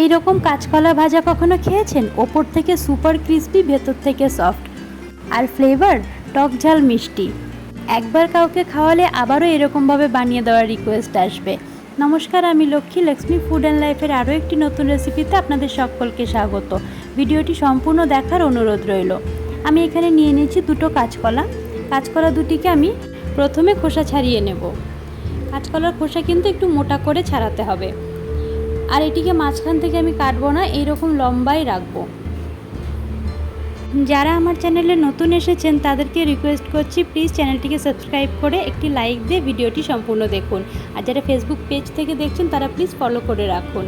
এই রকম কাঁচকলা ভাজা কখনো খেয়েছেন? ওপর থেকে সুপার ক্রিস্পি, ভেতর থেকে সফট। আর ফ্লেভার? টক ঝাল মিষ্টি। একবার কাউকে খাওয়ালে আবারও এরকমভাবে বানিয়ে দেওয়ার রিকোয়েস্ট আসবে। নমস্কার, আমি লক্ষ্মী লক্ষ্মী ফুড অ্যান্ড লাইফের আরও একটি নতুন রেসিপিতে আপনাদের সকলকে স্বাগত। ভিডিওটি সম্পূর্ণ দেখার অনুরোধ রইল। আমি এখানে নিয়ে নিয়েছি দুটো কাঁচকলা। কাঁচকলা দুটিকে আমি প্রথমে খোসা ছাড়িয়ে নেব। কাঁচকলার খোসা কিন্তু একটু মোটা করে ছাড়াতে হবে। আর এটিকে মাঝখান থেকে আমি কাটবো না এইরকম লম্বাই রাখব। যারা আমার চ্যানেলে নতুন এসেছেন, তাদেরকে রিকোয়েস্ট করছি প্লিজ চ্যানেলটিকে সাবস্ক্রাইব করে একটি লাইক দিয়ে ভিডিওটি সম্পূর্ণ দেখুন। আর যারা ফেসবুক পেজ থেকে দেখছেন, তারা প্লিজ ফলো করে রাখুন।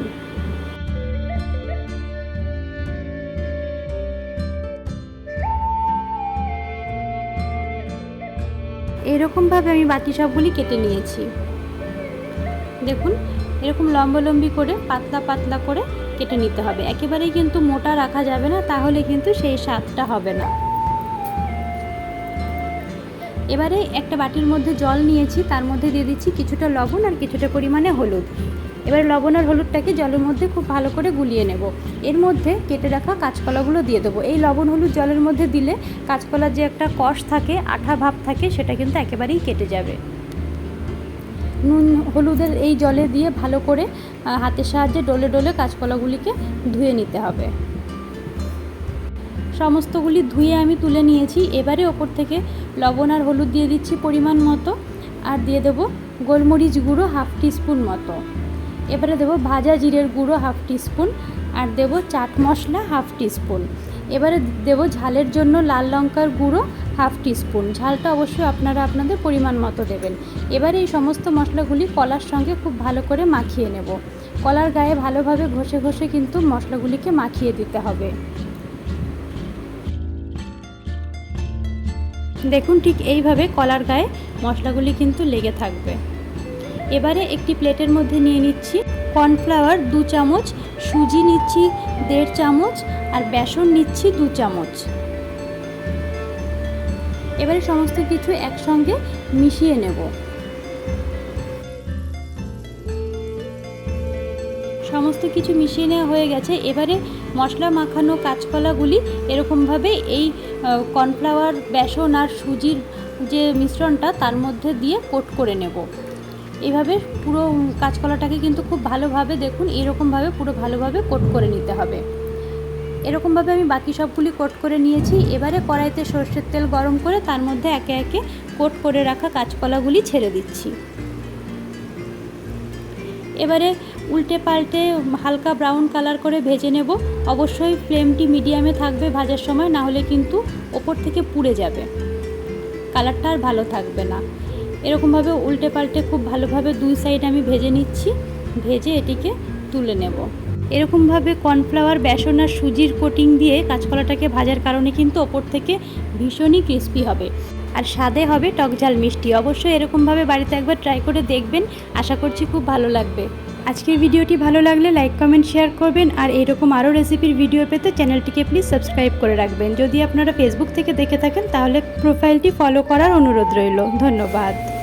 এরকমভাবে আমি বাকি সবগুলি কেটে নিয়েছি। দেখুন এরকম লম্বালম্বি করে, পাতলা পাতলা করে কেটে নিতে হবে। একেবারেই কিন্তু মোটা রাখা যাবে না, তাহলে কিন্তু সেই স্বাদটা হবে না। এবারে একটা বাটির মধ্যে জল নিয়েছি, তার মধ্যে দিয়ে দিচ্ছি কিছুটা লবণ আর কিছুটা পরিমাণে হলুদ। এবারে লবণ আর হলুদটাকে জলের মধ্যে খুব ভালো করে গুলিয়ে নেব। এর মধ্যে কেটে রাখা কাঁচকলাগুলো দিয়ে দেবো। এই লবণ হলুদ জলের মধ্যে দিলে কাঁচকলার যে একটা কষ থাকে, আঠা ভাব থাকে, সেটা কিন্তু একেবারেই কেটে যাবে। নুন হলুদের এই জলে দিয়ে ভালো করে হাতের সাহায্যে ডলে ডলে কাঁচকলাগুলিকে ধুয়ে নিতে হবে। সমস্তগুলি ধুয়ে আমি তুলে নিয়েছি। এবারে ওপর থেকে লবণ আর হলুদ দিয়ে দিচ্ছি পরিমাণ মতো। আর দিয়ে দেব গোলমরিচ গুঁড়ো হাফ টিস্পুন মতো। এবারে দেবো ভাজা জিরের গুঁড়ো হাফ টিস্পুন। আর দেব চাট মশলা হাফ টিস্পুন। এবারে দেব ঝালের জন্য লাল লঙ্কার গুঁড়ো হাফ টিস্পুন। ঝালটা অবশ্যই আপনারা আপনাদের পরিমাণ মতো দেবেন। এবারে এই সমস্ত মশলাগুলি কলার সঙ্গে খুব ভালো করে মাখিয়ে নেব। কলার গায়ে ভালোভাবে ঘষে ঘষে কিন্তু মশলাগুলিকে মাখিয়ে দিতে হবে। দেখুন ঠিক এইভাবে কলার গায়ে মশলাগুলি কিন্তু লেগে থাকবে। এবারে একটি প্লেটের মধ্যে নিয়ে নিচ্ছি কর্নফ্লাওয়ার দু চামচ, সুজি নিচ্ছি দেড় চামচ আর বেসন নিচ্ছি দু চামচ। এবারে সমস্ত কিছু একসঙ্গে মিশিয়ে নেব। সমস্ত কিছু মিশিয়ে নেওয়া হয়ে গেছে। এবারে মশলা মাখানো কাঁচকলাগুলি এরকমভাবে এই কর্নফ্লাওয়ার, বেসন আর সুজির যে মিশ্রণটা তার মধ্যে দিয়ে কোট করে নেব। এভাবে পুরো কাঁচকলাটাকে কিন্তু খুব ভালোভাবে দেখুন, এরকমভাবে পুরো ভালোভাবে কোট করে নিতে হবে। এরকমভাবে আমি বাকি সবগুলি কোট করে নিয়েছি। এবারে কড়াইতে সর্ষের তেল গরম করে তার মধ্যে একে একে কোট করে রাখা কাঁচকলাগুলি ছেড়ে দিচ্ছি। এবারে উল্টে পাল্টে হালকা ব্রাউন কালার করে ভেজে নেব। অবশ্যই ফ্লেমটি মিডিয়ামে থাকবে ভাজার সময়, না হলে কিন্তু ওপর থেকে পুড়ে যাবে। কালারটা আর ভালো থাকবে না। এরকমভাবে উল্টে পাল্টে খুব ভালোভাবে দুই সাইড আমি ভেজে নিচ্ছি। ভেজে এটিকে তুলে নেব। এরকমভাবে কর্নফ্লাওয়ার, বেসন আর সুজির কোটিং দিয়ে কাঁচকলাটাকে ভাজার কারণে কিন্তু ওপর থেকে ভীষণই ক্রিস্পি হবে। আর স্বাদে হবে টকঝাল মিষ্টি। অবশ্যই এরকমভাবে বাড়িতে একবার ট্রাই করে দেখবেন। আশা করছি খুব ভালো লাগবে। আজকের ভিডিওটি ভালো লাগলে লাইক, কমেন্ট, শেয়ার করবেন। আর এরকম আরও রেসিপির ভিডিও পেতে চ্যানেলটিকে প্লিজ সাবস্ক্রাইব করে রাখবেন। যদি আপনারা ফেসবুক থেকে দেখে থাকেন, তাহলে প্রোফাইলটি ফলো করার অনুরোধ রইল। ধন্যবাদ।